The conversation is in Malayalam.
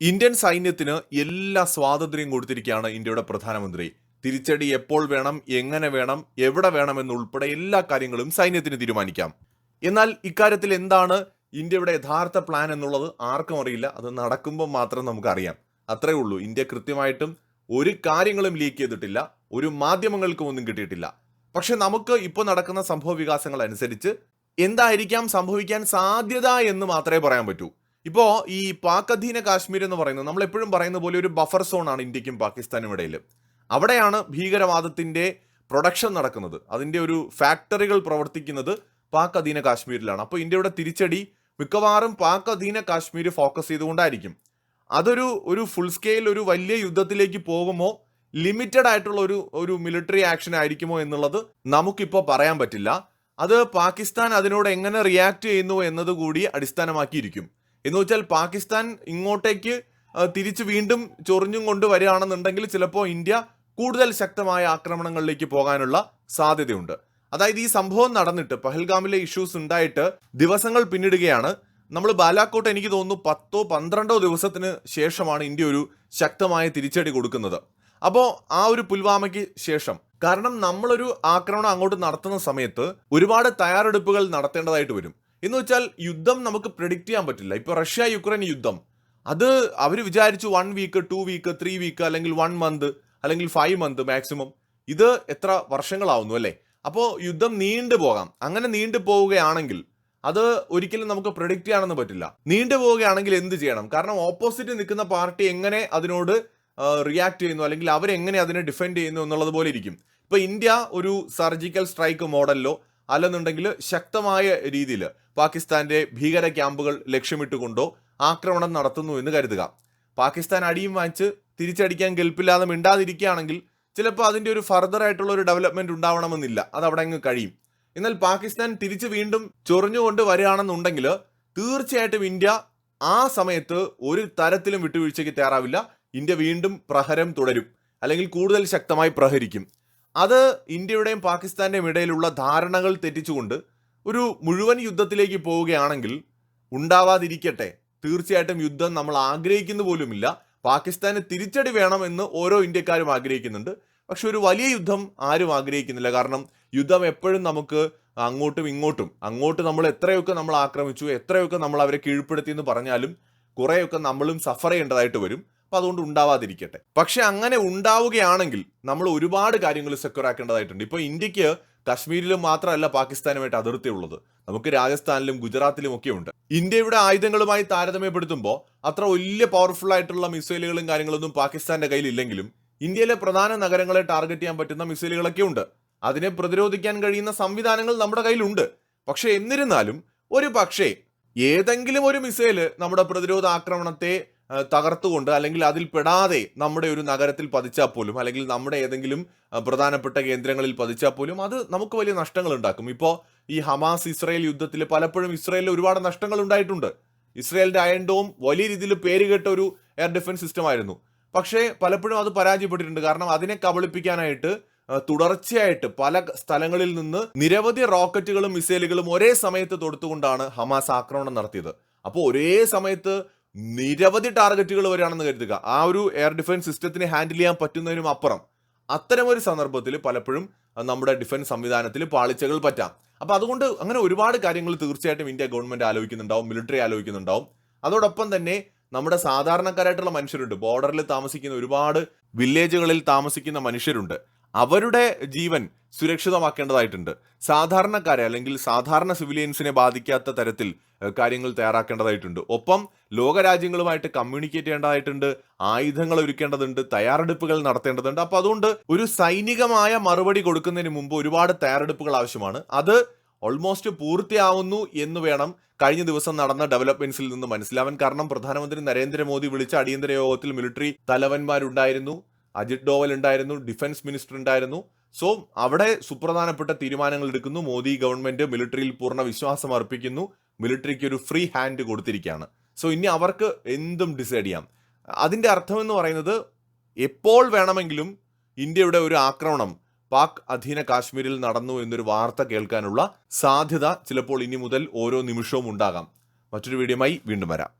ഇന്ത്യൻ സൈന്യത്തിന് എല്ലാ സ്വാതന്ത്ര്യം കൊടുത്തിരിക്കുകയാണ് ഇന്ത്യയുടെ പ്രധാനമന്ത്രി. തിരിച്ചടി എപ്പോൾ വേണം എങ്ങനെ വേണം എവിടെ വേണം എന്നുൾപ്പെടെ എല്ലാ കാര്യങ്ങളും സൈന്യത്തിന് തീരുമാനിക്കാം. എന്നാൽ ഇക്കാര്യത്തിൽ എന്താണ് ഇന്ത്യയുടെ യഥാർത്ഥ പ്ലാൻ എന്നുള്ളത് ആർക്കും അറിയില്ല. അത് നടക്കുമ്പോൾ മാത്രം നമുക്കറിയാം. അത്രേ ഉള്ളൂ. ഇന്ത്യ കൃത്യമായിട്ടും ഒരു കാര്യങ്ങളും ലീക്ക് ചെയ്തിട്ടില്ല. ഒരു മാധ്യമങ്ങൾക്കും ഒന്നും കിട്ടിയിട്ടില്ല. പക്ഷെ നമുക്ക് ഇപ്പോൾ നടക്കുന്ന സംഭവ വികാസങ്ങൾ അനുസരിച്ച് എന്തായിരിക്കാം സംഭവിക്കാൻ സാധ്യത എന്ന് മാത്രമേ പറയാൻ പറ്റൂ. ഇപ്പോ ഈ പാക് അധീന കാശ്മീർ എന്ന് പറയുന്നത് നമ്മൾ എപ്പോഴും പറയുന്ന പോലെ ഒരു ബഫർ സോണാണ് ഇന്ത്യക്കും പാകിസ്ഥാനും ഇടയിൽ അവിടെയാണ് ഭീകരവാദത്തിന്റെ പ്രൊഡക്ഷൻ നടക്കുന്നത്. അതിന്റെ ഒരു ഫാക്ടറികൾ പ്രവർത്തിക്കുന്നത് പാക് അധീന കാശ്മീരിലാണ് അപ്പോൾ ഇന്ത്യയുടെ തിരിച്ചടി മിക്കവാറും പാക് അധീന കാശ്മീർ ഫോക്കസ് ചെയ്തുകൊണ്ടായിരിക്കും. അതൊരു ഒരു ഫുൾ സ്കെയിൽ ഒരു വലിയ യുദ്ധത്തിലേക്ക് പോകുമോ? ലിമിറ്റഡ് ആയിട്ടുള്ള ഒരു ഒരു മിലിറ്ററി ആക്ഷൻ ആയിരിക്കുമോ എന്നുള്ളത് നമുക്കിപ്പോൾ പറയാൻ പറ്റില്ല. അത് പാകിസ്ഥാൻ അതിനോട് എങ്ങനെ റിയാക്ട് ചെയ്യുന്നു എന്നതുകൂടി അടിസ്ഥാനമാക്കിയിരിക്കും. എന്ന് വെച്ചാൽ പാകിസ്ഥാൻ ഇങ്ങോട്ടേക്ക് തിരിച്ചു വീണ്ടും ചൊറിഞ്ഞും കൊണ്ട് വരികയാണെന്നുണ്ടെങ്കിൽ ചിലപ്പോൾ ഇന്ത്യ കൂടുതൽ ശക്തമായ ആക്രമണങ്ങളിലേക്ക് പോകാനുള്ള സാധ്യതയുണ്ട്. അതായത് ഈ സംഭവം നടന്നിട്ട് പഹൽഗാമിലെ ഇഷ്യൂസ് ഉണ്ടായിട്ട് ദിവസങ്ങൾ പിന്നിടുകയാണ്. നമ്മൾ ബാലാക്കോട്ട് എനിക്ക് തോന്നുന്നു പത്തോ പന്ത്രണ്ടോ ദിവസത്തിന് ശേഷമാണ് ഇന്ത്യ ഒരു ശക്തമായ തിരിച്ചടി കൊടുക്കുന്നത്. അപ്പോൾ ആ ഒരു പുൽവാമയ്ക്ക് ശേഷം കാരണം നമ്മളൊരു ആക്രമണം അങ്ങോട്ട് നടത്തുന്ന സമയത്ത് ഒരുപാട് തയ്യാറെടുപ്പുകൾ നടത്തേണ്ടതായിട്ട് വരും. എന്ന് വെച്ചാൽ യുദ്ധം നമുക്ക് പ്രിഡിക്റ്റ് ചെയ്യാൻ പറ്റില്ല. ഇപ്പോൾ റഷ്യ യുക്രൈൻ യുദ്ധം. അത് അവർ വിചാരിച്ചു one week two week three week അല്ലെങ്കിൽ വൺ മന്ത് അല്ലെങ്കിൽ ഫൈവ് മന്ത് മാക്സിമം ഇത് എത്ര വർഷങ്ങളാവുന്നു അല്ലേ? അപ്പോൾ യുദ്ധം നീണ്ടു പോകാം. അങ്ങനെ നീണ്ടു പോവുകയാണെങ്കിൽ അത് ഒരിക്കലും നമുക്ക് പ്രൊഡിക്റ്റ് ചെയ്യാനൊന്നും പറ്റില്ല. നീണ്ടു പോവുകയാണെങ്കിൽ എന്ത് ചെയ്യണം? കാരണം ഓപ്പോസിറ്റ് നിൽക്കുന്ന പാർട്ടി എങ്ങനെ അതിനോട് റിയാക്ട് ചെയ്യുന്നു? അല്ലെങ്കിൽ അവരെങ്ങനെ അതിനെ ഡിഫെൻഡ് ചെയ്യുന്നു എന്നുള്ളത് പോലെ ഇരിക്കും. ഇപ്പൊ ഇന്ത്യ ഒരു സർജിക്കൽ സ്ട്രൈക്ക് മോഡലിലോ അല്ലെന്നുണ്ടെങ്കിൽ ശക്തമായ രീതിയിൽ പാകിസ്ഥാന്റെ ഭീകര ക്യാമ്പുകൾ ലക്ഷ്യമിട്ടുകൊണ്ടോ ആക്രമണം നടത്തുന്നു എന്ന് കരുതുക. പാകിസ്ഥാൻ അടിയും വാങ്ങിച്ച് തിരിച്ചടിക്കാൻ ഗൾപ്പില്ലാതെ മിണ്ടാതിരിക്കുകയാണെങ്കിൽ ചിലപ്പോൾ അതിന്റെ ഒരു ഫർദർ ആയിട്ടുള്ള ഒരു ഡെവലപ്മെന്റ് ഉണ്ടാവണമെന്നില്ല. അത് അവിടെ അങ്ങ് കഴിയും. എന്നാൽ പാകിസ്ഥാൻ തിരിച്ച് വീണ്ടും ചൊറിഞ്ഞുകൊണ്ട് വരികയാണെന്നുണ്ടെങ്കിൽ തീർച്ചയായിട്ടും ഇന്ത്യ ആ സമയത്ത് ഒരു തരത്തിലും വിട്ടുവീഴ്ചയ്ക്ക് തയ്യാറാവില്ല. ഇന്ത്യ വീണ്ടും പ്രഹരം തുടരും. അല്ലെങ്കിൽ കൂടുതൽ ശക്തമായി പ്രഹരിക്കും. അത് ഇന്ത്യയുടെയും പാകിസ്ഥാന്റെയും ഇടയിലുള്ള ധാരണകൾ തെറ്റിച്ചുകൊണ്ട് ഒരു മുഴുവൻ യുദ്ധത്തിലേക്ക് പോവുകയാണെങ്കിൽ ഉണ്ടാവാതിരിക്കട്ടെ. തീർച്ചയായിട്ടും യുദ്ധം നമ്മൾ ആഗ്രഹിക്കുന്നു പോലുമില്ല. പാകിസ്ഥാന് തിരിച്ചടി വേണമെന്ന് ഓരോ ഇന്ത്യക്കാരും ആഗ്രഹിക്കുന്നുണ്ട്. പക്ഷെ ഒരു വലിയ യുദ്ധം ആരും ആഗ്രഹിക്കുന്നില്ല. കാരണം യുദ്ധം എപ്പോഴും നമുക്ക് അങ്ങോട്ടും ഇങ്ങോട്ടും അങ്ങോട്ട് നമ്മൾ എത്രയൊക്കെ നമ്മൾ ആക്രമിച്ചു എത്രയൊക്കെ നമ്മൾ അവരെ കീഴ്പ്പെടുത്തി എന്ന് പറഞ്ഞാലും കുറേയൊക്കെ നമ്മളും സഫർ ചെയ്യേണ്ടതായിട്ട് വരും. അപ്പൊ അതുകൊണ്ട് ഉണ്ടാവാതിരിക്കട്ടെ. പക്ഷെ അങ്ങനെ ഉണ്ടാവുകയാണെങ്കിൽ നമ്മൾ ഒരുപാട് കാര്യങ്ങൾ സെക്യൂർ ആക്കേണ്ടതായിട്ടുണ്ട്. ഇപ്പോൾ ഇന്ത്യയ്ക്ക് കശ്മീരിലും മാത്രമല്ല പാകിസ്ഥാനുമായിട്ട് അതിർത്തി ഉള്ളത്. നമുക്ക് രാജസ്ഥാനിലും ഗുജറാത്തിലും ഒക്കെ ഉണ്ട്. ഇന്ത്യയുടെ ആയുധങ്ങളുമായി താരതമ്യപ്പെടുത്തുമ്പോൾ അത്ര വലിയ പവർഫുൾ ആയിട്ടുള്ള മിസൈലുകളും കാര്യങ്ങളൊന്നും പാകിസ്ഥാന്റെ കയ്യിലില്ലെങ്കിലും ഇന്ത്യയിലെ പ്രധാന നഗരങ്ങളെ ടാർഗറ്റ് ചെയ്യാൻ പറ്റുന്ന മിസൈലുകളൊക്കെ ഉണ്ട്. അതിനെ പ്രതിരോധിക്കാൻ കഴിയുന്ന സംവിധാനങ്ങൾ നമ്മുടെ കയ്യിലുണ്ട്. പക്ഷേ എന്നിരുന്നാലും ഒരു പക്ഷേ ഏതെങ്കിലും ഒരു മിസൈൽ നമ്മുടെ പ്രതിരോധ ആക്രമണത്തെ തകർത്തുകൊണ്ട് അല്ലെങ്കിൽ അതിൽ പെടാതെ നമ്മുടെ ഒരു നഗരത്തിൽ പതിച്ചാൽ പോലും അല്ലെങ്കിൽ നമ്മുടെ ഏതെങ്കിലും പ്രധാനപ്പെട്ട കേന്ദ്രങ്ങളിൽ പതിച്ചാൽ പോലും അത് നമുക്ക് വലിയ നഷ്ടങ്ങൾ ഉണ്ടാക്കും. ഇപ്പോൾ ഈ ഹമാസ് ഇസ്രയേൽ യുദ്ധത്തിൽ പലപ്പോഴും ഇസ്രയേലിൽ ഒരുപാട് നഷ്ടങ്ങൾ ഉണ്ടായിട്ടുണ്ട്. ഇസ്രായേലിന്റെ അയൺ ഡോം വലിയ രീതിയിൽ പേരുകെട്ട ഒരു എയർ ഡിഫൻസ് സിസ്റ്റം ആയിരുന്നു. പക്ഷേ പലപ്പോഴും അത് പരാജയപ്പെട്ടിട്ടുണ്ട്. കാരണം അതിനെ കബളിപ്പിക്കാനായിട്ട് തുടർച്ചയായിട്ട് പല സ്ഥലങ്ങളിൽ നിന്ന് നിരവധി റോക്കറ്റുകളും മിസൈലുകളും ഒരേ സമയത്ത് തൊടുത്തുകൊണ്ടാണ് ഹമാസ് ആക്രമണം നടത്തിയത്. അപ്പോൾ ഒരേ സമയത്ത് നിരവധി ടാർഗറ്റുകൾ വരികയാണെന്ന് കരുതുക. ആ ഒരു എയർ ഡിഫൻസ് സിസ്റ്റത്തിനെ ഹാൻഡിൽ ചെയ്യാൻ പറ്റുന്നതിനും അപ്പുറം അത്തരമൊരു സന്ദർഭത്തിൽ പലപ്പോഴും നമ്മുടെ ഡിഫൻസ് സംവിധാനത്തിൽ പാളിച്ചകൾ പറ്റാം. അപ്പൊ അതുകൊണ്ട് അങ്ങനെ ഒരുപാട് കാര്യങ്ങൾ തീർച്ചയായിട്ടും ഇന്ത്യ ഗവൺമെന്റ് ആലോചിക്കുന്നുണ്ടാവും മിലിറ്ററി ആലോചിക്കുന്നുണ്ടാവും. അതോടൊപ്പം തന്നെ നമ്മുടെ സാധാരണക്കാരായിട്ടുള്ള മനുഷ്യരുണ്ട്. ബോർഡറിൽ താമസിക്കുന്ന ഒരുപാട് വില്ലേജുകളിൽ താമസിക്കുന്ന മനുഷ്യരുണ്ട്. അവരുടെ ജീവൻ സുരക്ഷിതമാക്കേണ്ടതായിട്ടുണ്ട്. സാധാരണക്കാരെ അല്ലെങ്കിൽ സാധാരണ സിവിലിയൻസിനെ ബാധിക്കാത്ത തരത്തിൽ കാര്യങ്ങൾ തയ്യാറാക്കേണ്ടതായിട്ടുണ്ട്. ഒപ്പം ലോകരാജ്യങ്ങളുമായിട്ട് കമ്മ്യൂണിക്കേറ്റ് ചെയ്യേണ്ടതായിട്ടുണ്ട് ആയുധങ്ങൾ ഒരുക്കേണ്ടതുണ്ട് തയ്യാറെടുപ്പുകൾ നടത്തേണ്ടതുണ്ട്. അപ്പോൾ അതുകൊണ്ട് ഒരു സൈനികമായ മറുപടി കൊടുക്കുന്നതിന് മുമ്പ് ഒരുപാട് തയ്യാറെടുപ്പുകൾ ആവശ്യമാണ്. അത് ഓൾമോസ്റ്റ് പൂർത്തിയാവുന്നു എന്ന് വേണം കഴിഞ്ഞ ദിവസം നടന്ന ഡെവലപ്മെന്റ്സിൽ നിന്ന് മനസ്സിലാവാൻ. കാരണം പ്രധാനമന്ത്രി നരേന്ദ്രമോദി വിളിച്ച അടിയന്തര യോഗത്തിൽ മിലിറ്ററി തലവന്മാരുണ്ടായിരുന്നു. അജിത് ഡോവൽ ഉണ്ടായിരുന്നു ഡിഫൻസ് മിനിസ്റ്റർ ഉണ്ടായിരുന്നു. സോ അവിടെ സുപ്രധാനപ്പെട്ട തീരുമാനങ്ങൾ എടുക്കുന്നു. മോദി ഗവൺമെന്റ് മിലിറ്ററിയിൽ പൂർണ വിശ്വാസം അർപ്പിക്കുന്നു. മിലിറ്ററിക്ക് ഒരു ഫ്രീ ഹാൻഡ് കൊടുത്തിരിക്കുകയാണ്. സോ ഇനി അവർക്ക് എന്തും ഡിസൈഡ് ചെയ്യാം. അതിന്റെ അർത്ഥം എന്ന് പറയുന്നത് എപ്പോൾ വേണമെങ്കിലും ഇന്ത്യയുടെ ഒരു ആക്രമണം പാക് അധീന കാശ്മീരിൽ നടന്നു എന്നൊരു വാർത്ത കേൾക്കാനുള്ള സാധ്യത ചിലപ്പോൾ ഇനി മുതൽ ഓരോ നിമിഷവും ഉണ്ടാകാം. മറ്റൊരു വീഡിയോയുമായി വീണ്ടും വരാം.